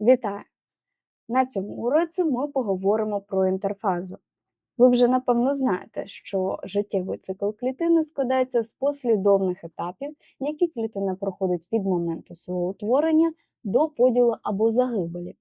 Вітаю! На цьому уроці ми поговоримо про інтерфазу. Ви вже напевно знаєте, що життєвий цикл клітини складається з послідовних етапів, які клітина проходить від моменту свого утворення до поділу або загибелі.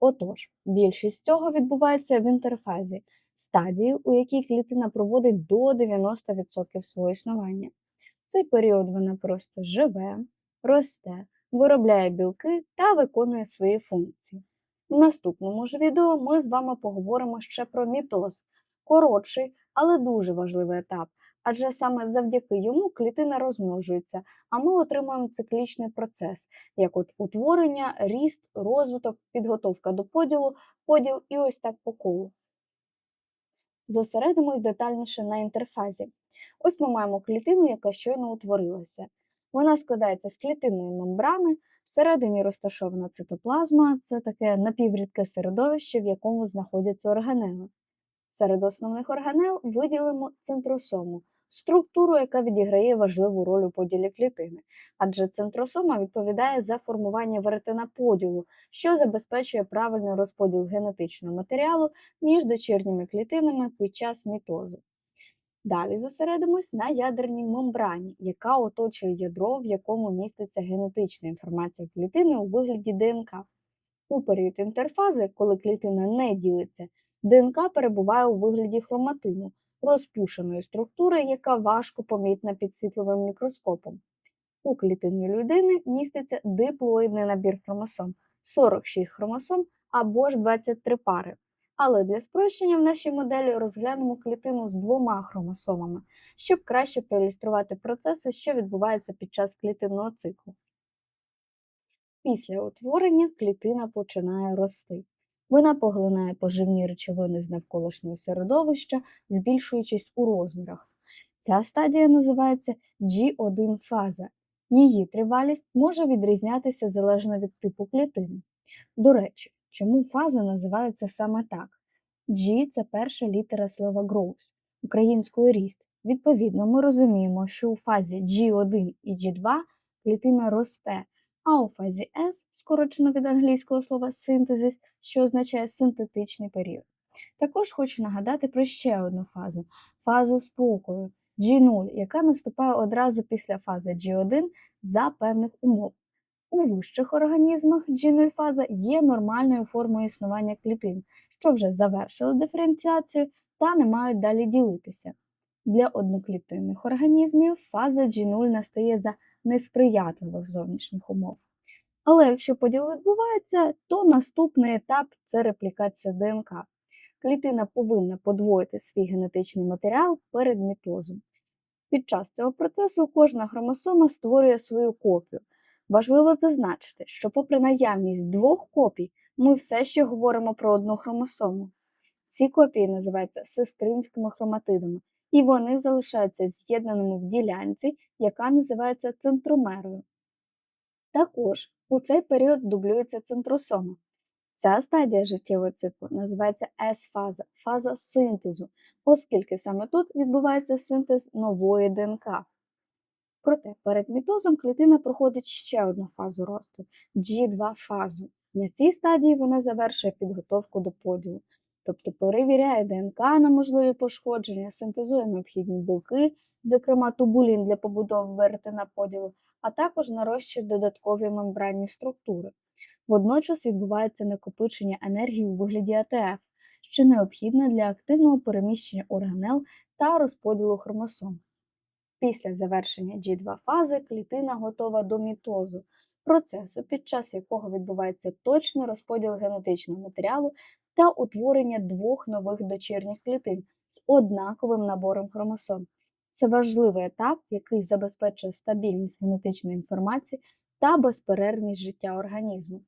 Отож, більшість цього відбувається в інтерфазі, стадії, у якій клітина проводить до 90% свого існування. В цей період вона просто живе, росте, виробляє білки та виконує свої функції. В наступному ж відео ми з вами поговоримо ще про мітоз, коротший, але дуже важливий етап, адже саме завдяки йому клітина розмножується, а ми отримуємо циклічний процес, як от утворення, ріст, розвиток, підготовка до поділу, поділ і ось так по колу. Зосередимось детальніше на інтерфазі. Ось ми маємо клітину, яка щойно утворилася. Вона складається з клітинної мембрани, всередині розташована цитоплазма, це таке напіврідке середовище, в якому знаходяться органели. Серед основних органел виділимо центросому, структуру, яка відіграє важливу роль у поділі клітини, адже центросома відповідає за формування веретена поділу, що забезпечує правильний розподіл генетичного матеріалу між дочірніми клітинами під час мітозу. Далі зосередимось на ядерній мембрані, яка оточує ядро, в якому міститься генетична інформація клітини у вигляді ДНК. У період інтерфази, коли клітина не ділиться, ДНК перебуває у вигляді хроматину, розпушеної структури, яка важко помітна під світловим мікроскопом. У клітині людини міститься диплоїдний набір хромосом 46 хромосом або ж 23 пари. Але для спрощення в нашій моделі розглянемо клітину з двома хромосомами, щоб краще проілюструвати процеси, що відбуваються під час клітинного циклу. Після утворення клітина починає рости. Вона поглинає поживні речовини з навколишнього середовища, збільшуючись у розмірах. Ця стадія називається G1 фаза. Її тривалість може відрізнятися залежно від типу клітини. До речі, чому фази називаються саме так? G – це перша літера слова growth, українською ріст. Відповідно, ми розуміємо, що у фазі G1 і G2 клітина росте, а у фазі S, скорочено від англійського слова синтезис, що означає синтетичний період. Також хочу нагадати про ще одну фазу фазу спокою G0, яка наступає одразу після фази G1 за певних умов. У вищих організмах G0 є нормальною формою існування клітин, що вже завершили диференціацію та не мають далі ділитися. Для одноклітинних організмів фаза G0 настає за несприятливих зовнішніх умов. Але якщо поділ відбувається, то наступний етап це реплікація ДНК. Клітина повинна подвоїти свій генетичний матеріал перед мітозом. Під час цього процесу кожна хромосома створює свою копію. Важливо зазначити, що, попри наявність двох копій, ми все ще говоримо про одну хромосому. Ці копії називаються сестринськими хроматидами, і вони залишаються з'єднаними в ділянці, яка називається центромерою. Також у цей період дублюється центросома. Ця стадія життєвого циклу називається S-фаза, фаза синтезу, оскільки саме тут відбувається синтез нової ДНК. Проте перед мітозом клітина проходить ще одну фазу росту G2 фазу. На цій стадії вона завершує підготовку до поділу, тобто перевіряє ДНК на можливі пошкодження, синтезує необхідні білки, зокрема тубулін для побудови веретена поділу, а також нарощує додаткові мембранні структури. Водночас відбувається накопичення енергії у вигляді АТФ, що необхідне для активного переміщення органел та розподілу хромосом. Після завершення G2 фази клітина готова до мітозу, процесу, під час якого відбувається точний розподіл генетичного матеріалу та утворення двох нових дочірніх клітин з однаковим набором хромосом. Це важливий етап, який забезпечує стабільність генетичної інформації та безперервність життя організму.